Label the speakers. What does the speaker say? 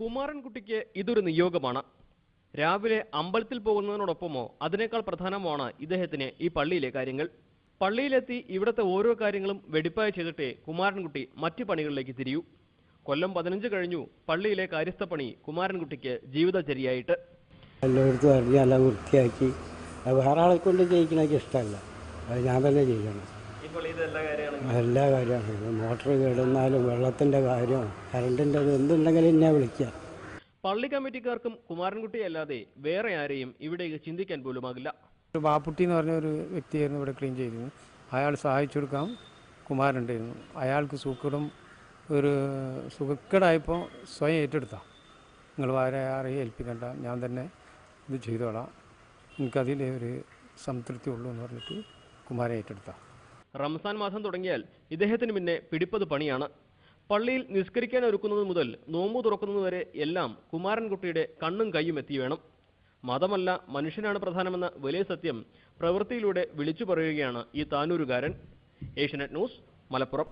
Speaker 1: കുമാരൻകുട്ടിക്ക് ഇതൊരു നിയോഗമാണ്. രാവിലെ അമ്പലത്തിൽ പോകുന്നതിനോടൊപ്പമോ അതിനേക്കാൾ പ്രധാനമാണ് ഇദ്ദേഹത്തിന് ഈ പള്ളിയിലെ കാര്യങ്ങൾ. പള്ളിയിലെത്തി ഇവിടുത്തെ ഓരോ കാര്യങ്ങളും വെടിപ്പായി ചെയ്തിട്ടേ കുമാരൻകുട്ടി മറ്റു പണികളിലേക്ക് തിരിയൂ. കൊല്ലം പതിനഞ്ച് കഴിഞ്ഞു പള്ളിയിലെ കാര്യസ്ഥ പണി കുമാരൻകുട്ടിക്ക് ജീവിതചര്യയായിട്ട്.
Speaker 2: എല്ലായിടത്തും അറിഞ്ഞ് എല്ലാം വൃത്തിയാക്കി. വേറെ ആളെ കൊണ്ട് ചെയ്യിക്കണൊക്കെ ഇഷ്ടമല്ല. അത് ഞാൻ തന്നെ ചെയ്യണം.
Speaker 1: എല്ലാ കാര്യങ്ങളും
Speaker 2: എല്ലാ കാര്യമാണ്. മോട്ടർ കേടുന്നാലും വെള്ളത്തിന്റെ കാര്യം കറണ്ടിന്റെ എന്തുണ്ടെങ്കിലും എന്നെ വിളിക്കുക
Speaker 1: പള്ളി കമ്മിറ്റിക്കാർക്കും കുമാരൻകുട്ടി അല്ലാതെ വേറെ ആരെയും ഇവിടേക്ക് ചിന്തിക്കാൻ പോലുമാകില്ല.
Speaker 3: ഒരു ബാപ്പുട്ടി എന്ന് പറഞ്ഞ ഒരു വ്യക്തിയായിരുന്നു ഇവിടെ ക്ലീൻ ചെയ്തിരുന്നു അയാൾ സഹായിച്ചു കൊടുക്കാൻ കുമാരുണ്ടായിരുന്നു അയാൾക്ക് സൂക്കടും ഒരു സുഖക്കേടായപ്പോൾ സ്വയം ഏറ്റെടുത്താം. നിങ്ങൾ വേറെ ആരെയും ഏൽപ്പിക്കണ്ട. ഞാൻ തന്നെ ഇത് ചെയ്തോളാം. എനിക്കതിലെ ഒരു സംതൃപ്തി ഉള്ളൂ എന്ന് പറഞ്ഞിട്ട് കുമാരൻ ഏറ്റെടുത്ത.
Speaker 1: റംസാൻ മാസം തുടങ്ങിയാൽ ഇദ്ദേഹത്തിന് പിന്നെ പിടിപ്പത് പണിയാണ്. പള്ളിയിൽ നിസ്കരിക്കാൻ ഒരുക്കുന്നത് മുതൽ നോമ്പു തുറക്കുന്നത് വരെ എല്ലാം കുമാരൻകുട്ടിയുടെ കണ്ണും കൈയും എത്തി വേണം. മതമല്ല മനുഷ്യനാണ് പ്രധാനമെന്ന വലിയ സത്യം പ്രവൃത്തിയിലൂടെ വിളിച്ചു പറയുകയാണ് ഈ താനൂരുകാരൻ. ഏഷ്യനെറ്റ് ന്യൂസ് മലപ്പുറം.